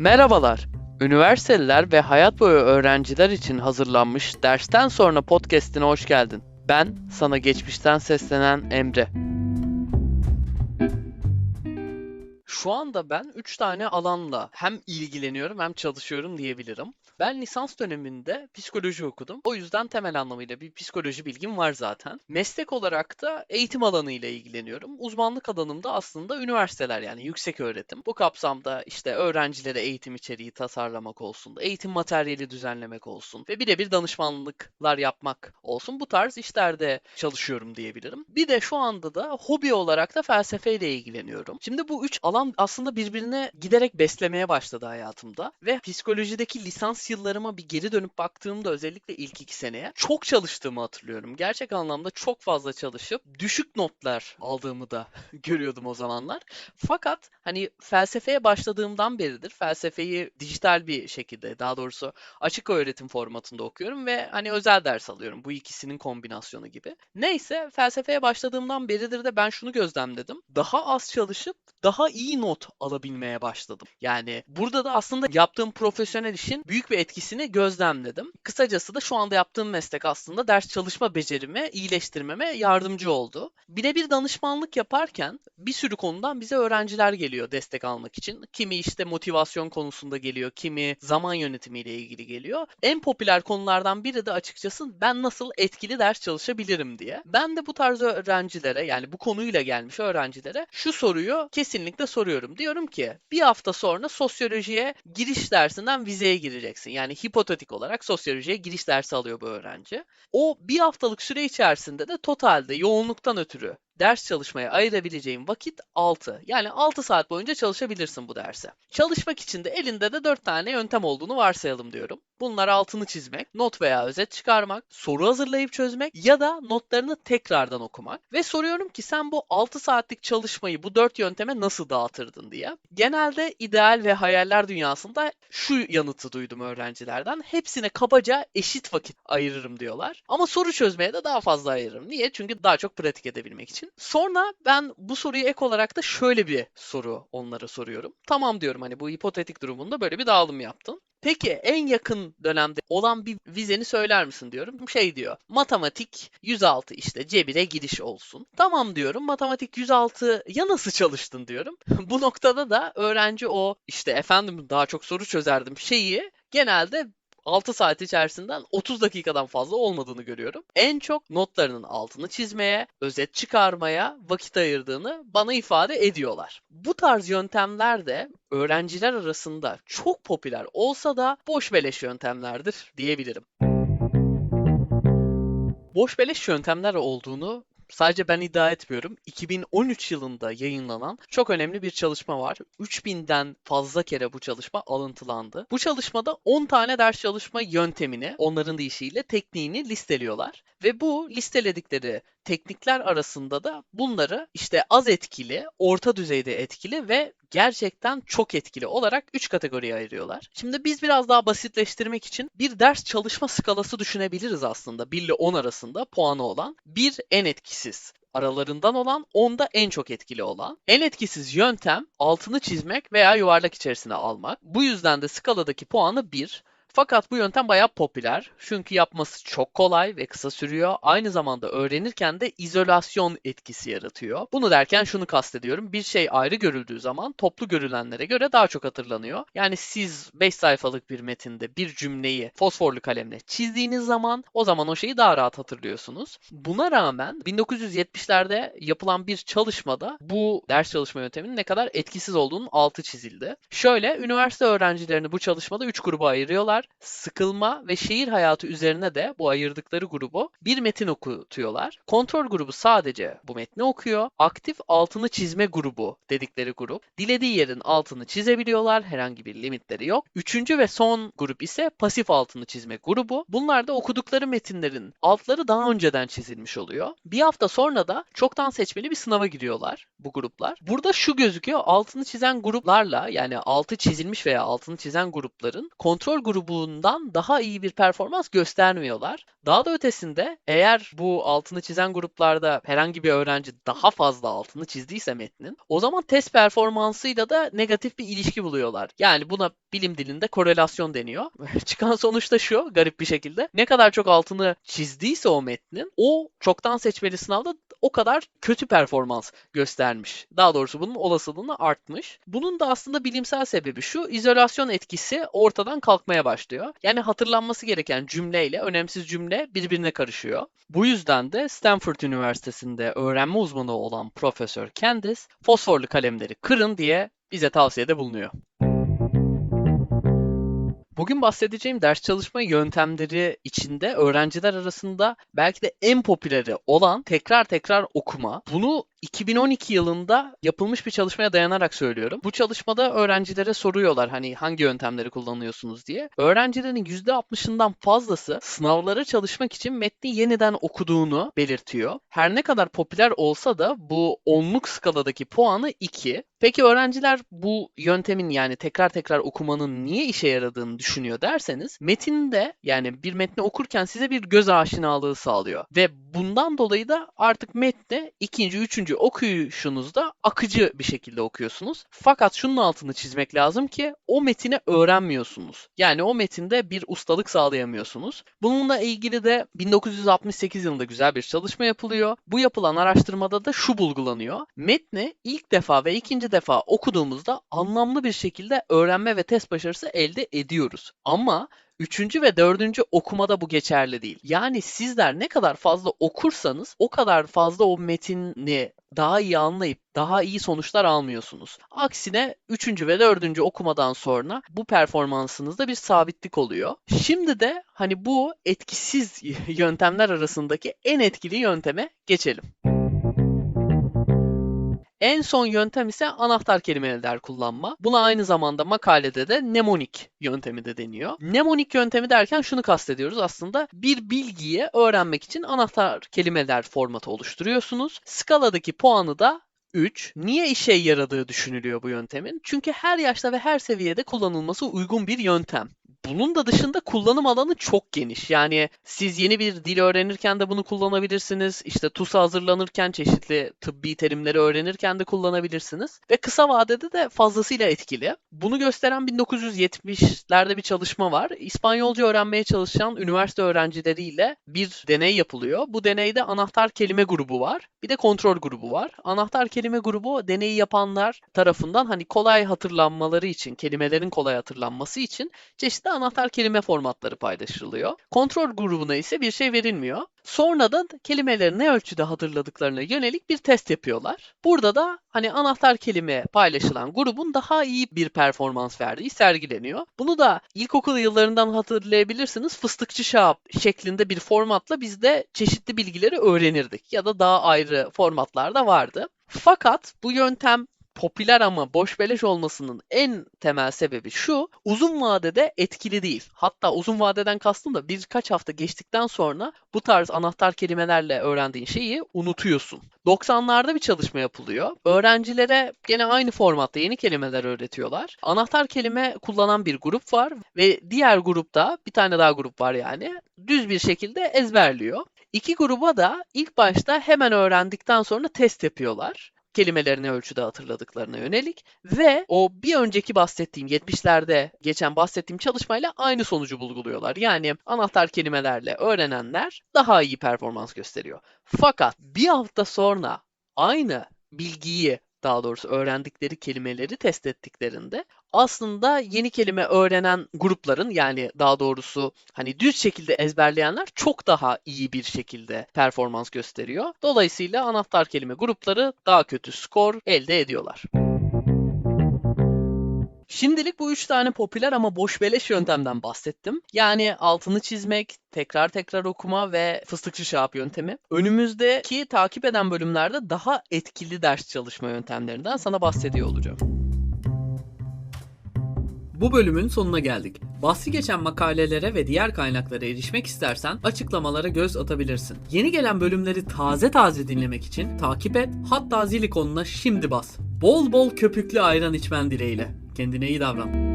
Merhabalar. Üniversiteliler ve hayat boyu öğrenciler için hazırlanmış dersten sonra podcast'ine hoş geldin. Ben sana geçmişten seslenen Emre. Şu anda ben 3 tane alanla hem ilgileniyorum hem çalışıyorum diyebilirim. Ben lisans döneminde psikoloji okudum. O yüzden temel anlamıyla bir psikoloji bilgim var zaten. Meslek olarak da eğitim alanıyla ilgileniyorum. Uzmanlık alanım da aslında üniversiteler yani yüksek öğretim. Bu kapsamda işte öğrencilere eğitim içeriği tasarlamak olsun, eğitim materyali düzenlemek olsun ve birebir danışmanlıklar yapmak olsun. Bu tarz işlerde çalışıyorum diyebilirim. Bir de şu anda da hobi olarak da felsefeyle ilgileniyorum. Şimdi bu üç alan aslında birbirine giderek beslemeye başladı hayatımda ve psikolojideki lisans yıllarıma bir geri dönüp baktığımda özellikle ilk iki seneye çok çalıştığımı hatırlıyorum. Gerçek anlamda çok fazla çalışıp düşük notlar aldığımı da görüyordum o zamanlar. Fakat hani felsefeye başladığımdan beridir felsefeyi dijital bir şekilde daha doğrusu açık öğretim formatında okuyorum ve hani özel ders alıyorum. Bu ikisinin kombinasyonu gibi. Neyse felsefeye başladığımdan beridir de ben şunu gözlemledim. Daha az çalışıp daha iyi not alabilmeye başladım. Yani burada da aslında yaptığım profesyonel işin büyük bir etkisini gözlemledim. Kısacası da şu anda yaptığım meslek aslında ders çalışma becerimi iyileştirmeme yardımcı oldu. Birebir danışmanlık yaparken bir sürü konudan bize öğrenciler geliyor destek almak için. Kimi işte motivasyon konusunda geliyor, kimi zaman yönetimiyle ilgili geliyor. En popüler konulardan biri de açıkçası ben nasıl etkili ders çalışabilirim diye. Ben de bu tarz öğrencilere yani bu konuyla gelmiş öğrencilere şu soruyu kesinlikle soruyorum. Diyorum ki bir hafta sonra sosyolojiye giriş dersinden vizeye gireceksin. Yani hipotetik olarak sosyolojiye giriş dersi alıyor bu öğrenci. O bir haftalık süre içerisinde de totalde yoğunluktan ötürü ders çalışmaya ayırabileceğin vakit 6. Yani 6 saat boyunca çalışabilirsin bu derse. Çalışmak için de elinde de 4 tane yöntem olduğunu varsayalım diyorum. Bunlar altını çizmek, not veya özet çıkarmak, soru hazırlayıp çözmek ya da notlarını tekrardan okumak. Ve soruyorum ki sen bu 6 saatlik çalışmayı bu 4 yönteme nasıl dağıtırdın diye. Genelde ideal ve hayaller dünyasında şu yanıtı duydum öğrencilerden. Hepsine kabaca eşit vakit ayırırım diyorlar. Ama soru çözmeye de daha fazla ayırırım. Niye? Çünkü daha çok pratik edebilmek için. Sonra ben bu soruyu ek olarak da şöyle bir soru onlara soruyorum. Tamam diyorum hani bu hipotetik durumunda böyle bir dağılım yaptın. Peki en yakın dönemde olan bir vizeni söyler misin diyorum. Şey diyor. Matematik 106 işte cebire giriş olsun. Tamam diyorum. Matematik 106 ya nasıl çalıştın diyorum. Bu noktada da öğrenci o işte efendim daha çok soru çözerdim şeyi genelde 6 saat içerisinden 30 dakikadan fazla olmadığını görüyorum. En çok notlarının altını çizmeye, özet çıkarmaya vakit ayırdığını bana ifade ediyorlar. Bu tarz yöntemler de öğrenciler arasında çok popüler olsa da boş beleş yöntemlerdir diyebilirim. Boş beleş yöntemler olduğunu sadece ben iddia etmiyorum. 2013 yılında yayınlanan çok önemli bir çalışma var. 3000'den fazla kere bu çalışma alıntılandı. Bu çalışmada 10 tane ders çalışma yöntemini, onların deyişiyle tekniğini listeliyorlar. Ve bu listeledikleri teknikler arasında da bunları işte az etkili, orta düzeyde etkili ve gerçekten çok etkili olarak 3 kategoriye ayırıyorlar. Şimdi biz biraz daha basitleştirmek için bir ders çalışma skalası düşünebiliriz aslında 1 ile 10 arasında puanı olan. 1 en etkisiz, aralarından olan 10'da en çok etkili olan. En etkisiz yöntem altını çizmek veya yuvarlak içerisine almak. Bu yüzden de skaladaki puanı 1. Fakat bu yöntem bayağı popüler. Çünkü yapması çok kolay ve kısa sürüyor. Aynı zamanda öğrenirken de izolasyon etkisi yaratıyor. Bunu derken şunu kastediyorum. Bir şey ayrı görüldüğü zaman toplu görülenlere göre daha çok hatırlanıyor. Yani siz 5 sayfalık bir metinde bir cümleyi fosforlu kalemle çizdiğiniz zaman o zaman o şeyi daha rahat hatırlıyorsunuz. Buna rağmen 1970'lerde yapılan bir çalışmada bu ders çalışma yönteminin ne kadar etkisiz olduğunun altı çizildi. Şöyle üniversite öğrencilerini bu çalışmada 3 gruba ayırıyorlar sıkılma ve şehir hayatı üzerine de bu ayırdıkları grubu bir metin okutuyorlar. Kontrol grubu sadece bu metni okuyor. Aktif altını çizme grubu dedikleri grup dilediği yerin altını çizebiliyorlar. Herhangi bir limitleri yok. Üçüncü ve son grup ise pasif altını çizme grubu. Bunlar da okudukları metinlerin altları daha önceden çizilmiş oluyor. Bir hafta sonra da çoktan seçmeli bir sınava giriyorlar bu gruplar. Burada şu gözüküyor. Altını çizen gruplarla yani altı çizilmiş veya altını çizen grupların kontrol grubu grubundan daha iyi bir performans göstermiyorlar. Daha da ötesinde eğer bu altını çizen gruplarda herhangi bir öğrenci daha fazla altını çizdiyse metnin o zaman test performansıyla da negatif bir ilişki buluyorlar. Yani buna bilim dilinde korelasyon deniyor. Çıkan sonuç da şu garip bir şekilde ne kadar çok altını çizdiyse o metnin o çoktan seçmeli sınavda o kadar kötü performans göstermiş. Daha doğrusu bunun olasılığını artmış. Bunun da aslında bilimsel sebebi şu izolasyon etkisi ortadan kalkmaya başlıyor. Yani hatırlanması gereken cümleyle önemsiz cümle birbirine karışıyor. Bu yüzden de Stanford Üniversitesi'nde öğrenme uzmanı olan Profesör Candice fosforlu kalemleri kırın diye bize tavsiyede bulunuyor. Bugün bahsedeceğim ders çalışma yöntemleri içinde öğrenciler arasında belki de en popüleri olan tekrar tekrar okuma. Bunu 2012 yılında yapılmış bir çalışmaya dayanarak söylüyorum. Bu çalışmada öğrencilere soruyorlar hani hangi yöntemleri kullanıyorsunuz diye. Öğrencilerin %60'ından fazlası sınavlara çalışmak için metni yeniden okuduğunu belirtiyor. Her ne kadar popüler olsa da bu onluk skaladaki puanı 2. Peki öğrenciler bu yöntemin yani tekrar tekrar okumanın niye işe yaradığını düşünüyor derseniz metinde yani bir metni okurken size bir göz aşinalığı sağlıyor. Ve bundan dolayı da artık metni ikinci, üçüncü okuyuşunuzda akıcı bir şekilde okuyorsunuz. Fakat şunun altını çizmek lazım ki o metini öğrenmiyorsunuz. Yani o metinde bir ustalık sağlayamıyorsunuz. Bununla ilgili de 1968 yılında güzel bir çalışma yapılıyor. Bu yapılan araştırmada da şu bulgulanıyor. Metni ilk defa ve ikinci defa okuduğumuzda anlamlı bir şekilde öğrenme ve test başarısı elde ediyoruz. Ama Üçüncü ve dördüncü okumada bu geçerli değil. Yani sizler ne kadar fazla okursanız o kadar fazla o metini daha iyi anlayıp daha iyi sonuçlar almıyorsunuz. Aksine 3. ve 4. okumadan sonra bu performansınızda bir sabitlik oluyor. Şimdi de hani bu etkisiz yöntemler arasındaki en etkili yönteme geçelim. En son yöntem ise anahtar kelimeler kullanma. Buna aynı zamanda makalede de mnemonik yöntemi de deniyor. Mnemonik yöntemi derken şunu kastediyoruz aslında bir bilgiyi öğrenmek için anahtar kelimeler formatı oluşturuyorsunuz. Skaladaki puanı da 3. Niye işe yaradığı düşünülüyor bu yöntemin? Çünkü her yaşta ve her seviyede kullanılması uygun bir yöntem. Bunun da dışında kullanım alanı çok geniş. Yani siz yeni bir dil öğrenirken de bunu kullanabilirsiniz. İşte TUS'a hazırlanırken çeşitli tıbbi terimleri öğrenirken de kullanabilirsiniz. Ve kısa vadede de fazlasıyla etkili. Bunu gösteren 1970'lerde bir çalışma var. İspanyolca öğrenmeye çalışan üniversite öğrencileriyle bir deney yapılıyor. Bu deneyde anahtar kelime grubu var. Bir de kontrol grubu var. Anahtar kelime grubu deneyi yapanlar tarafından hani kolay hatırlanmaları için, kelimelerin kolay hatırlanması için çeşitli anahtar kelime formatları paylaşılıyor. Kontrol grubuna ise bir şey verilmiyor. Sonra da kelimeleri ne ölçüde hatırladıklarına yönelik bir test yapıyorlar. Burada da hani anahtar kelime paylaşılan grubun daha iyi bir performans verdiği sergileniyor. Bunu da ilkokul yıllarından hatırlayabilirsiniz. Fıstıkçı şahap şeklinde bir formatla biz de çeşitli bilgileri öğrenirdik. Ya da daha ayrı formatlar da vardı. Fakat bu yöntem popüler ama boş beleş olmasının en temel sebebi şu. Uzun vadede etkili değil. Hatta uzun vadeden kastım da birkaç hafta geçtikten sonra bu tarz anahtar kelimelerle öğrendiğin şeyi unutuyorsun. 90'larda bir çalışma yapılıyor. Öğrencilere gene aynı formatta yeni kelimeler öğretiyorlar. Anahtar kelime kullanan bir grup var ve diğer grupta bir tane daha grup var yani düz bir şekilde ezberliyor. İki gruba da ilk başta hemen öğrendikten sonra test yapıyorlar kelimelerini ölçüde hatırladıklarına yönelik ve o bir önceki bahsettiğim 70'lerde geçen bahsettiğim çalışmayla aynı sonucu bulguluyorlar. Yani anahtar kelimelerle öğrenenler daha iyi performans gösteriyor. Fakat bir hafta sonra aynı bilgiyi daha doğrusu öğrendikleri kelimeleri test ettiklerinde aslında yeni kelime öğrenen grupların yani daha doğrusu hani düz şekilde ezberleyenler çok daha iyi bir şekilde performans gösteriyor. Dolayısıyla anahtar kelime grupları daha kötü skor elde ediyorlar. Şimdilik bu üç tane popüler ama boş beleş yöntemden bahsettim. Yani altını çizmek, tekrar tekrar okuma ve fıstıkçı şahap yöntemi. Önümüzdeki takip eden bölümlerde daha etkili ders çalışma yöntemlerinden sana bahsediyor olacağım. Bu bölümün sonuna geldik. Bahsi geçen makalelere ve diğer kaynaklara erişmek istersen açıklamalara göz atabilirsin. Yeni gelen bölümleri taze taze dinlemek için takip et, hatta zil ikonuna şimdi bas. Bol bol köpüklü ayran içmen dileğiyle. Kendine iyi davran.